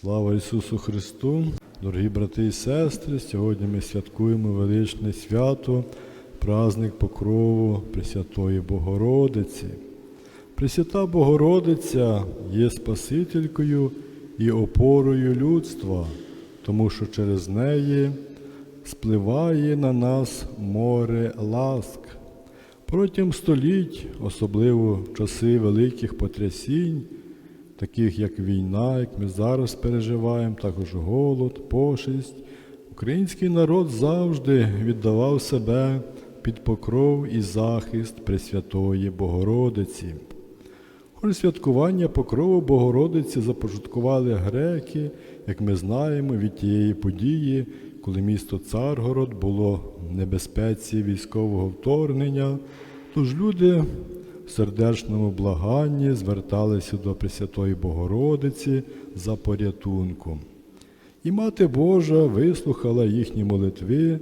Слава Ісусу Христу! Дорогі брати і сестри, сьогодні ми святкуємо величне свято, праздник Покрову Пресвятої Богородиці. Пресвята Богородиця є Спасителькою і опорою людства, тому що через неї спливає на нас море ласк. Протягом століть, особливо в часи великих потрясінь, таких як війна, як ми зараз переживаємо, також голод, пошесть, український народ завжди віддавав себе під покров і захист Пресвятої Богородиці. Хоч святкування покрову Богородиці започаткували греки, як ми знаємо, від тієї події, коли місто Царгород було в небезпеці військового вторгнення, тож люди сердечному благанні зверталися до Пресвятої Богородиці за порятунком. І Мати Божа вислухала їхні молитви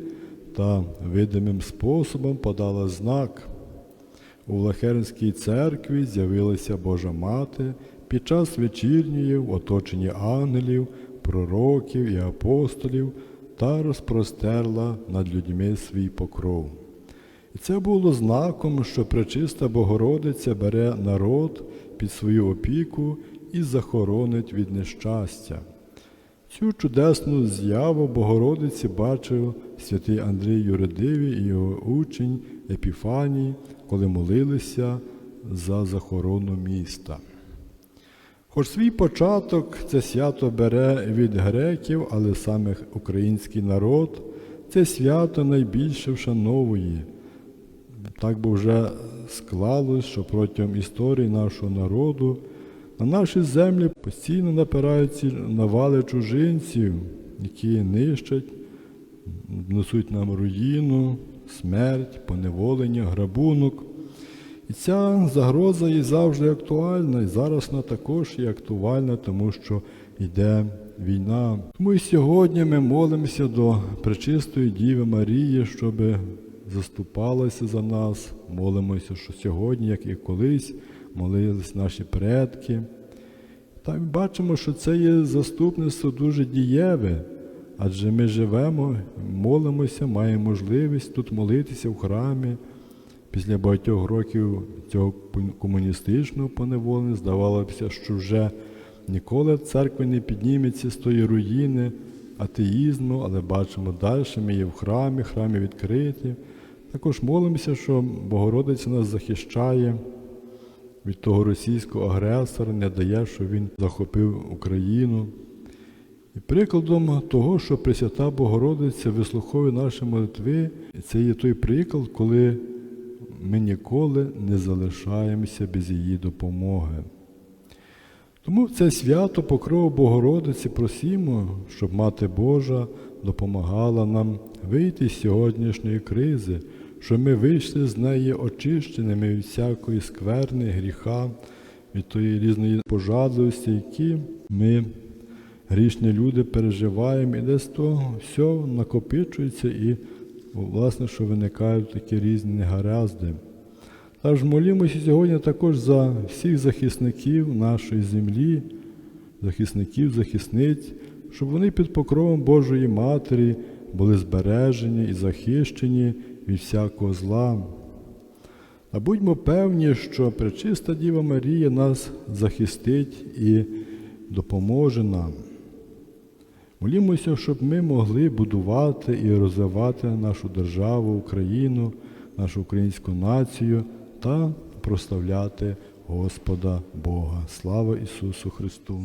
та видимим способом подала знак. У Влахернській церкві з'явилася Божа Мати під час вечірньої в оточенні ангелів, пророків і апостолів та розпростерла над людьми свій покров. І це було знаком, що пречиста Богородиця бере народ під свою опіку і захоронить від нещастя. Цю чудесну з'яву Богородиці бачив святий Андрій Юридивий і його учень Епіфаній, коли молилися за захорону міста. Хоч свій початок це свято бере від греків, але саме український народ це свято найбільше вшановує. Так би вже склалось, що протягом історії нашого народу на наші землі постійно напираються навали чужинців, які нищать, несуть нам руїну, смерть, поневолення, грабунок. І ця загроза є завжди актуальна, і зараз вона також є актуальна, тому що йде війна. Тому і сьогодні ми молимося до Пречистої Діви Марії, щоб заступалася за нас, молимося, що сьогодні, як і колись, молились наші предки. Та ми бачимо, що це є заступництво дуже дієве, адже ми живемо, молимося, маємо можливість тут молитися в храмі. Після багатьох років цього комуністичного поневолення здавалося, що вже ніколи церква не підніметься з тої руїни атеїзму, але бачимо далі, ми є в храмі, храмі відкриті. Також молимося, що Богородиця нас захищає від того російського агресора, не дає, що він захопив Україну. І прикладом того, що Пресвята Богородиця вислуховує наші молитви, це є той приклад, коли ми ніколи не залишаємося без її допомоги. Тому в це свято покрову Богородиці просимо, щоб Мати Божа допомагала нам вийти з сьогоднішньої кризи, щоб ми вийшли з неї очищеними від всякої скверни, гріха, від тої різної пожадливості, які ми, грішні люди, переживаємо, і десь то все накопичується і, власне, що виникають такі різні негаразди. Тож молімося сьогодні також за всіх захисників нашої землі, захисників, захисниць, щоб вони під покровом Божої Матері були збережені і захищені від всякого зла. А будьмо певні, що пречиста Діва Марія нас захистить і допоможе нам. Молімося, щоб ми могли будувати і розвивати нашу державу, Україну, нашу українську націю та прославляти Господа Бога. Слава Ісусу Христу!